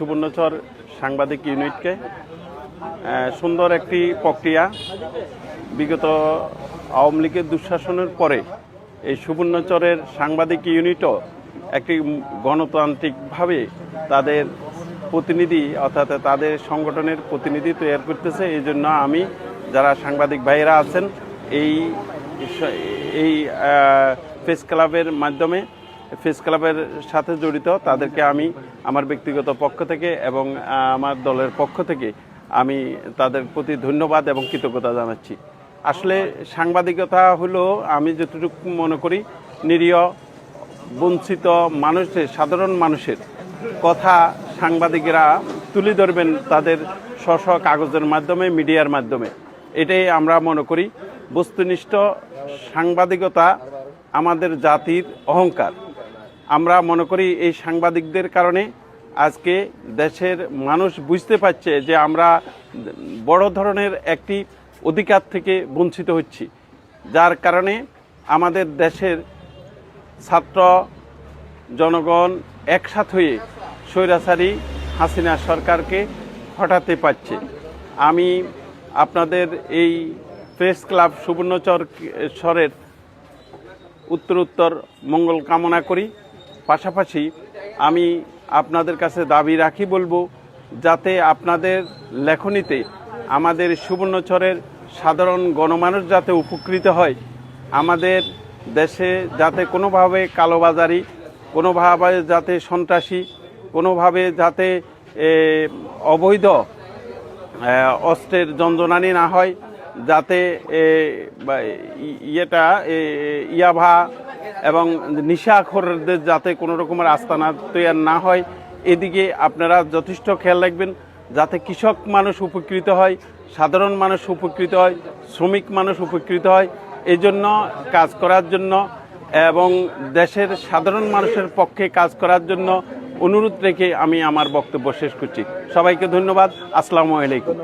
সুবর্ণচর সাংবাদিক ইউনিটকে সুন্দর একটি প্রক্রিয়া। বিগত আওয়ামী লীগের দুঃশাসনের পরে এই সুবর্ণচরের সাংবাদিক ইউনিটও একটি গণতান্ত্রিকভাবে তাদের প্রতিনিধি, অর্থাৎ তাদের সংগঠনের প্রতিনিধি তৈরি করতেছে। এই জন্য আমি, যারা সাংবাদিক ভাইয়েরা আছেন, এই এই প্রেস ক্লাবের মাধ্যমে প্রেস ক্লাবের সাথে জড়িত, তাদেরকে আমি আমার ব্যক্তিগত পক্ষ থেকে এবং আমার দলের পক্ষ থেকে আমি তাদের প্রতি ধন্যবাদ এবং কৃতজ্ঞতা জানাচ্ছি। আসলে সাংবাদিকতা হলো, আমি যতটুকু মনে করি, নিরীহ, বঞ্চিত মানুষের সাধারণ মানুষের কথা সাংবাদিকরা তুলে ধরবেন তাদের স্ব কাগজের মাধ্যমে, মিডিয়ার মাধ্যমে। এটাই আমরা মনে করি। বস্তুনিষ্ঠ সাংবাদিকতা আমাদের জাতির অহংকার। আমরা মনে করি এই সাংবাদিকদের কারণে আজকে দেশের মানুষ বুঝতে পারছে যে আমরা বড় ধরনের একটি অধিকার থেকে বঞ্চিত হচ্ছি। যার কারণে আমাদের দেশের ছাত্র জনগণ একসাথ হয়ে স্বৈরাচারী হাসিনা সরকারকে হটাতে পারছে। আমি আপনাদের এই প্রেস ক্লাব সুবর্ণচর স্বরের উত্তর উত্তর মঙ্গল কামনা করি। পাশাপাশি আমি আপনাদের কাছে দাবি রাখি বলব যাতে আপনাদের লেখনীতে আমাদের সুবর্ণচরের সাধারণ গণমানুষ যাতে উপকৃত হয়, আমাদের দেশে যাতে কোনোভাবে কালোবাজারি, কোনোভাবে যাতে সন্ত্রাসী, কোনোভাবে যাতে অবৈধ অস্ত্রের যন্ত্রণানি না হয়, যাতে ইয়েটা ইয়াভা এবং নিশাখোরদের যাতে কোনো রকমের আস্তানা তৈরি না হয়, এদিকে আপনারা যথেষ্ট খেয়াল রাখবেন, যাতে কৃষক মানুষ উপকৃত হয়, সাধারণ মানুষ উপকৃত হয়, শ্রমিক মানুষ উপকৃত হয় এই জন্য কাজ করার জন্য এবং দেশের সাধারণ মানুষের পক্ষে কাজ করার জন্য অনুরোধ রেখে আমি আমার বক্তব্য শেষ করছি। সবাইকে ধন্যবাদ। আসসালামু আলাইকুম।